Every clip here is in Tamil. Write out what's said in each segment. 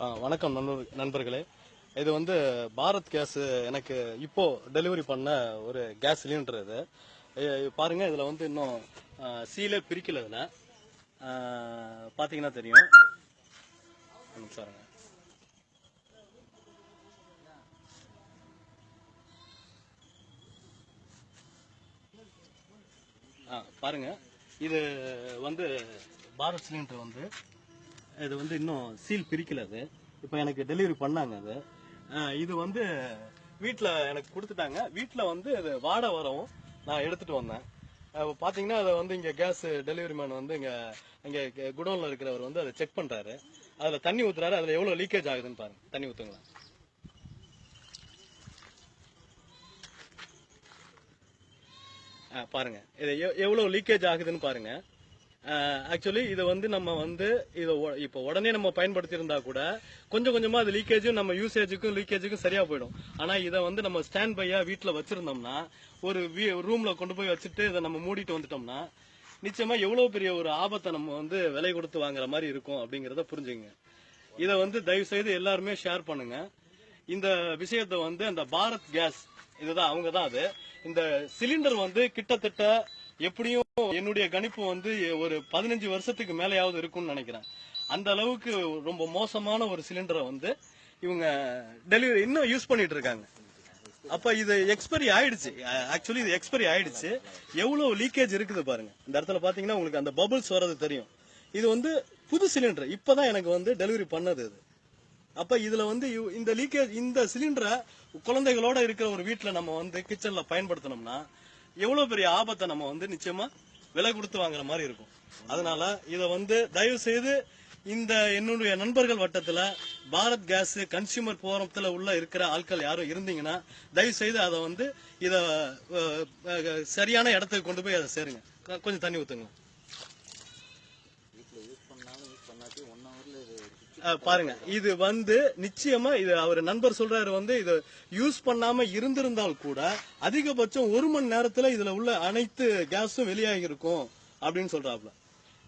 ஆ, வணக்கம் நண்பர் நண்பர்களே. இது வந்து பாரத் கேஸ் எனக்கு இப்போ டெலிவரி பண்ண ஒரு கேஸ் சிலிண்டர் இது. பாருங்க இதில் வந்து இன்னும் சீலே பிரிக்கல இதில். பார்த்தீங்கன்னா தெரியும். ஒரு ஆ, பாருங்க. இது வந்து பாரத் சிலிண்டர் வந்து இது வந்து இன்னும் சீல் பிரிக்கல அது. இப்போ எனக்கு டெலிவரி பண்ணாங்க அது. இது வந்து வீட்டில் எனக்கு கொடுத்துட்டாங்க. வீட்டில் வந்து அது வாடை வரவும் நான் எடுத்துட்டு வந்தேன். பார்த்தீங்கன்னா அதை வந்து இங்கே கேஸ் டெலிவரி மேன் வந்து இங்கே இங்கே குடோனில் இருக்கிறவர் வந்து அதை செக் பண்ணுறாரு அதில் தண்ணி ஊற்றுறாரு அதில் எவ்வளோ லீக்கேஜ் ஆகுதுன்னு பாருங்க. தண்ணி ஊத்துங்களா பாருங்க. இது எவ்வளோ லீக்கேஜ் ஆகுதுன்னு பாருங்க. ஆக்சுவலி இதை வந்து நம்ம வந்து இதை இப்போ உடனே நம்ம பயன்படுத்தியிருந்தா கூட கொஞ்சம் கொஞ்சமாக அது லீக்கேஜும் நம்ம யூசேஜுக்கும் லீக்கேஜுக்கும் சரியாக போயிடும். ஆனால் இதை வந்து நம்ம ஸ்டாண்ட் பையாக வீட்டில் வச்சுருந்தோம்னா ஒரு ரூமில் கொண்டு போய் வச்சுட்டு இதை நம்ம மூடிட்டு வந்துட்டோம்னா நிச்சயமாக எவ்வளோ பெரிய ஒரு ஆபத்தை நம்ம வந்து விலை கொடுத்து வாங்குற மாதிரி இருக்கும் அப்படிங்கிறத புரிஞ்சுங்க. இதை வந்து தயவு செய்து எல்லாருமே ஷேர் பண்ணுங்க. இந்த விஷயத்தை வந்து அந்த பாரத் கேஸ் இதுதான் அவங்க தான் அது. இந்த சிலிண்டர் வந்து கிட்டத்தட்ட எப்படியும் என்னுடைய கணிப்பு வந்து ஒரு பதினஞ்சு வருஷத்துக்கு மேலேயாவது இருக்கும்னு நினைக்கிறேன். அந்த அளவுக்கு ரொம்ப மோசமான ஒரு சிலிண்டரை வந்து இவங்க டெலிவரி இன்னும் யூஸ் பண்ணிட்டு இருக்காங்க. அப்ப இது எக்ஸ்பைரி ஆயிடுச்சு. ஆக்சுவலி இது எக்ஸ்பைரி ஆயிடுச்சு. எவ்வளவு லீக்கேஜ் இருக்குது பாருங்க. இந்த இடத்துல பாத்தீங்கன்னா உங்களுக்கு அந்த பபுள்ஸ் வர்றது தெரியும். இது வந்து புது சிலிண்டர். இப்பதான் எனக்கு வந்து டெலிவரி பண்ணது இது. அப்ப இதுல வந்து இந்த லீக்கேஜ் இந்த சிலிண்டரை குழந்தைகளோட இருக்கிற ஒரு வீட்டுல நம்ம வந்து கிச்சன்ல பயன்படுத்தினோம்னா எவ்வளவு பெரிய ஆபத்தை நம்ம வந்து நிச்சயமா விலை கொடுத்து வாங்குற மாதிரி இருக்கும். அதனால இதை வந்து தயவு செய்து இந்த என்னுடைய நண்பர்கள் வட்டத்துல பாரத் கேஸ் கன்சியூமர் போரத்துல உள்ள இருக்கிற ஆட்கள் யாரும் இருந்தீங்கன்னா தயவு செய்து அதை வந்து இத சரியான இடத்துக்கு கொண்டு போய் அதை சேருங்க. கொஞ்சம் தண்ணி ஊத்துங்க வீட்டில் யூஸ் பண்ணாலும் யூஸ் பண்ணாட்டி ஒன் ஹவரில் இது அஹ் பாருங்க. இது வந்து நிச்சயமா இது அவர் நண்பர் சொல்றாரு வந்து இது யூஸ் பண்ணாம இருந்திருந்தால் கூட அதிகபட்சம் ஒரு மணி நேரத்துல இதுல உள்ள அனைத்து கேஸும் வெளியாகி இருக்கும் அப்படின்னு சொல்றாப்ல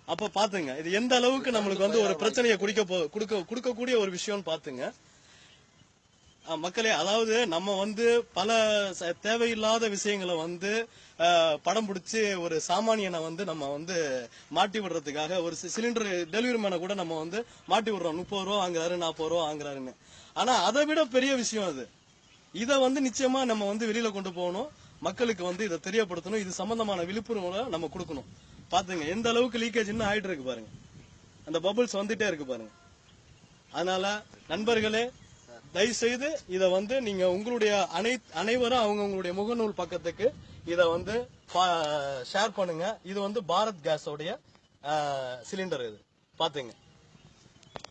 அப்ப பாத்துங்க இது எந்த அளவுக்கு நம்மளுக்கு வந்து ஒரு பிரச்சனையை குடிக்க கொடுக்க கொடுக்கக்கூடிய ஒரு விஷயம்னு பாத்துங்க. மக்களே அதாவது நம்ம வந்து பல ச- தேவையில்லாத விஷயங்களை வந்து படம் பிடிச்சி ஒரு சாமானியனை வந்து நம்ம வந்து மாட்டி விடுறதுக்காக ஒரு சிலிண்டர் டெலிவரி மேனை கூட நம்ம வந்து மாட்டி விடுறோம். முப்பது ரூபா வாங்குறாரு நாற்பது ரூபா வாங்குறாருன்னு. ஆனா அதை விட பெரிய விஷயம் அது. இதை வந்து நிச்சயமா நம்ம வந்து வெளியில கொண்டு போகணும். மக்களுக்கு வந்து இதை தெரியப்படுத்தணும். இது சம்பந்தமான விழிப்புணர்வை நம்ம கொடுக்கணும். பாத்துங்க எந்த அளவுக்கு லீக்கேஜ்னு ஆயிட்டு இருக்கு பாருங்க. அந்த பபுள்ஸ் வந்துட்டே இருக்கு பாருங்க. அதனால நண்பர்களே தயவுசெய்து இதை வந்து நீங்க உங்களுடைய அனை அனைவரும் அவங்க உங்களுடைய முகநூல் பக்கத்துக்கு இதை வந்து ஷேர் பண்ணுங்க. இது வந்து பாரத் கேஸோடைய சிலிண்டர் இது. பாத்துங்க.